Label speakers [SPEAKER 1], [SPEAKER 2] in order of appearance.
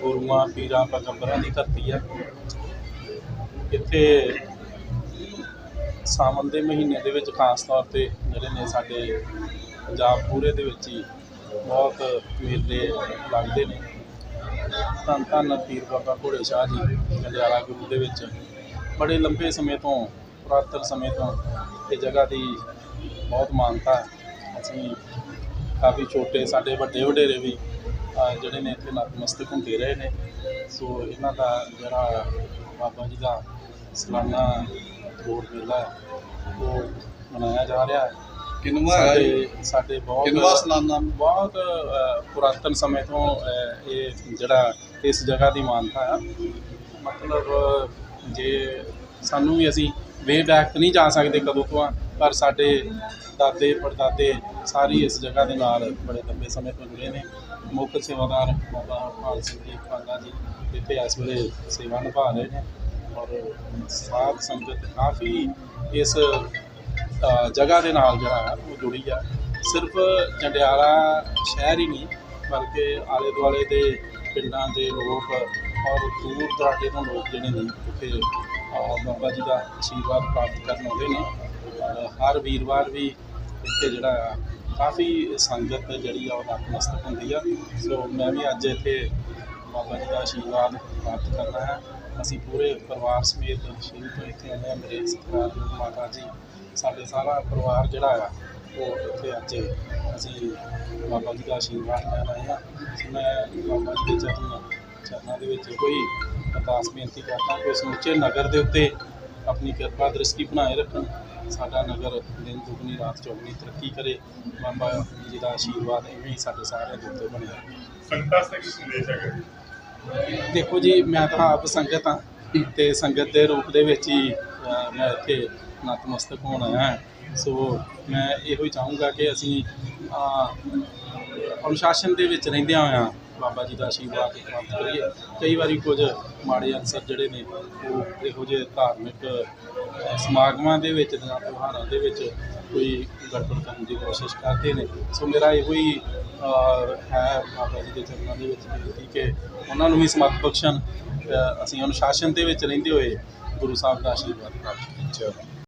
[SPEAKER 1] ਗੁਰੂਆਂ, ਪੀਰਾਂ, ਪੈਗੰਬਰਾਂ ਦੀ ਧਰਤੀ ਹੈ ਇੱਥੇ ਸਾਵਣ ਦੇ ਮਹੀਨੇ ਦੇ ਵਿੱਚ ਖਾਸ ਤੌਰ ਤੇ ਜਿਹੜੇ ਨੇ ਸਾਡੇ ਪੰਜਾਬ ਪੂਰੇ ਦੇ ਵਿੱਚ ਹੀ ਬਹੁਤ ਮੇਲੇ ਲੱਗਦੇ ਨੇ। ਧੰਨ ਧੰਨ ਪੀਰ ਬਾਬਾ ਘੋੜੇ ਸ਼ਾਹ ਜੀ, ਜੰਡਿਆਲਾ ਗੁਰੂ ਦੇ ਵਿੱਚ। ਬੜੇ ਲੰਬੇ ਸਮੇਂ ਤੋਂ, ਪੁਰਾਤਨ ਸਮੇਂ ਤੋਂ ਇਹ ਜਗ੍ਹਾ ਦੀ ਬਹੁਤ ਮਾਨਤਾ ਹੈ। ਅਸੀਂ ਕਾਫੀ ਛੋਟੇ, ਸਾਡੇ ਵੱਡੇ ਵਡੇਰੇ ਵੀ ਜਿਹੜੇ ਨੇ ਇੱਥੇ ਨਤਮਸਤਕ ਹੁੰਦੇ ਰਹੇ ਨੇ। ਸੋ ਇਹਨਾਂ ਦਾ ਜਿਹੜਾ ਬਾਬਾ ਜੀ ਦਾ ਸਾਲਾਨਾ ਜੋੜ ਮੇਲਾ ਉਹ ਮਨਾਇਆ ਜਾ ਰਿਹਾ ਹੈ।
[SPEAKER 2] ਕਿੰਨਵਾਂ?
[SPEAKER 1] ਸਾਡੇ ਸਾਡੇ ਬਹੁਤ
[SPEAKER 2] ਕਿੰਨਵਾਂ ਸਾਲਾਨਾ?
[SPEAKER 1] ਬਹੁਤ ਪੁਰਾਤਨ ਸਮੇਂ ਤੋਂ ਇਹ ਜਿਹੜਾ ਇਸ ਜਗ੍ਹਾ ਦੀ ਮਾਨਤਾ ਆ। ਮਤਲਬ ਜੇ ਸਾਨੂੰ ਵੀ ਅਸੀਂ ਵੇ ਬੈਕ ਨਹੀਂ ਜਾ ਸਕਦੇ ਕਦੋਂ ਤੋਂ ਆ ਪਰ ਸਾਡੇ ਦਾਦੇ, ਪੜਦਾਦੇ ਸਾਰੀ ਇਸ ਜਗ੍ਹਾ ਦੇ ਨਾਲ ਬੜੇ ਲੰਬੇ ਸਮੇਂ ਤੋਂ ਜੁੜੇ ਨੇ। ਮੁੱਖ ਸੇਵਾਦਾਰ ਬਾਬਾ ਹਰਪਾਲ ਸਿੰਘ ਜੀ ਪਾਲਾ ਜੀ ਇੱਥੇ ਇਸ ਵੇਲੇ ਸੇਵਾ ਨਿਭਾ ਰਹੇ ਨੇ ਔਰ ਸਾਧ ਸੰਗਤ ਕਾਫੀ ਇਸ ਜਗ੍ਹਾ ਦੇ ਨਾਲ ਜਿਹੜਾ ਹੈ, ਉਹ ਜੁੜੀ ਆ। ਸਿਰਫ ਜੰਡਿਆਲਾ ਸ਼ਹਿਰ ਹੀ ਨਹੀਂ, ਬਲਕਿ ਆਲੇ ਦੁਆਲੇ ਦੇ ਪਿੰਡਾਂ ਦੇ ਲੋਕ ਔਰ ਦੂਰ ਦਰਾਡੇ ਤੋਂ ਲੋਕ ਜਿਹੜੇ ਨੇ, ਉੱਥੇ ਬਾਬਾ ਜੀ ਦਾ ਆਸ਼ੀਰਵਾਦ ਪ੍ਰਾਪਤ ਕਰਨ ਆਉਂਦੇ ਨੇ। ਹਰ ਵੀਰਵਾਰ ਵੀ ਇੱਥੇ ਜਿਹੜਾ ਆ ਕਾਫੀ ਸੰਗਤ ਜਿਹੜੀ ਆ ਉਹ ਨਤਮਸਤਕ ਹੁੰਦੀ ਆ। ਸੋ ਮੈਂ ਵੀ ਅੱਜ ਇੱਥੇ ਬਾਬਾ ਜੀ ਦਾ ਆਸ਼ੀਰਵਾਦ ਪ੍ਰਾਪਤ ਕਰਨਾ ਹੈ। ਅਸੀਂ ਪੂਰੇ ਪਰਿਵਾਰ ਸਮੇਤ ਸ਼ੁਰੂ ਤੋਂ ਇੱਥੇ ਆਏ ਹਾਂ। ਮੇਰੇ ਸਤਿਕਾਰਯੋਗ ਮਾਤਾ ਜੀ, ਸਾਡੇ ਸਾਰਾ ਪਰਿਵਾਰ ਜਿਹੜਾ ਆ, ਉਹ ਇੱਥੇ ਅੱਜ ਅਸੀਂ ਬਾਬਾ ਜੀ ਦਾ ਆਸ਼ੀਰਵਾਦ ਲੈਣ ਆਏ ਹਾਂ। ਮੈਂ ਬਾਬਾ ਜੀ ਦੇ ਚਰਨਾਂ ਚਰਨਾਂ ਦੇ ਵਿੱਚ ਕੋਈ ਅਰਦਾਸ ਬੇਨਤੀ ਕਰਦਾ ਕਿ ਸਮੁੱਚੇ ਨਗਰ ਦੇ ਉੱਤੇ ਆਪਣੀ ਕਿਰਪਾ ਦ੍ਰਿਸ਼ਟੀ ਬਣਾਏ ਰੱਖਣ। ਸਾਡਾ ਨਗਰ ਦਿਨ ਦੁਗਣੀ ਰਾਤ ਚੌਗਣੀ ਤਰੱਕੀ ਕਰੇ। ਬਾਬਾ ਜੀ ਦਾ ਆਸ਼ੀਰਵਾਦ ਇਵੇਂ ਹੀ ਸਾਡੇ ਸਾਰਿਆਂ ਦੇ ਉੱਤੇ ਬਣਿਆ
[SPEAKER 3] ਸੰਗਤਾਂ ਸੰਦੇਸ਼ ਹੈਗਾ?
[SPEAKER 1] ਦੇਖੋ ਜੀ ਮੈਂ ਤਾਂ ਆਪ ਸੰਗਤ ਹਾਂ ਤੇ ਸੰਗਤ ਦੇ ਰੂਪ ਦੇ ਵਿੱਚ ਹੀ ਮੈਂ ਇੱਥੇ ਨਤਮਸਤਕ ਹੋਣ ਆਇਆ ਹਾਂ। ਸੋ ਮੈਂ ਇਹੋ ਹੀ ਚਾਹੂੰਗਾ ਕਿ ਅਸੀਂ ਅਨੁਸ਼ਾਸਨ ਦੇ ਵਿੱਚ ਰਹਿੰਦਿਆਂ ਹੋਇਆਂ ਬਾਬਾ ਜੀ ਦਾ ਆਸ਼ੀਰਵਾਦ ਪ੍ਰਾਪਤ ਕਰੀਏ। ਕਈ ਵਾਰੀ ਕੁਝ ਮਾੜੇ ਅਨਸਰ ਜਿਹੜੇ ਨੇ, ਉਹ ਇਹੋ ਜਿਹੇ ਧਾਰਮਿਕ ਸਮਾਗਮਾਂ ਦੇ ਵਿੱਚ ਜਾਂ ਤਿਉਹਾਰਾਂ ਦੇ ਵਿੱਚ ਕੋਈ ਗੜਬੜ ਕਰਨ ਦੀ ਕੋਸ਼ਿਸ਼ ਕਰਦੇ ਨੇ। ਸੋ ਮੇਰਾ ਇਹੋ ਹੀ ਹੈ ਬਾਬਾ ਜੀ ਦੇ ਚਰਨਾਂ ਦੇ ਵਿੱਚ ਬੇਨਤੀ ਕਿ ਉਹਨਾਂ ਨੂੰ ਵੀ ਸਮਤ ਬਖਸ਼ਣ। ਅਸੀਂ ਅਨੁਸ਼ਾਸਨ ਦੇ ਵਿੱਚ ਰਹਿੰਦੇ ਹੋਏ ਗੁਰੂ ਸਾਹਿਬ ਦਾ ਆਸ਼ੀਰਵਾਦ ਪ੍ਰਾਪਤ ਕਰੀਏ।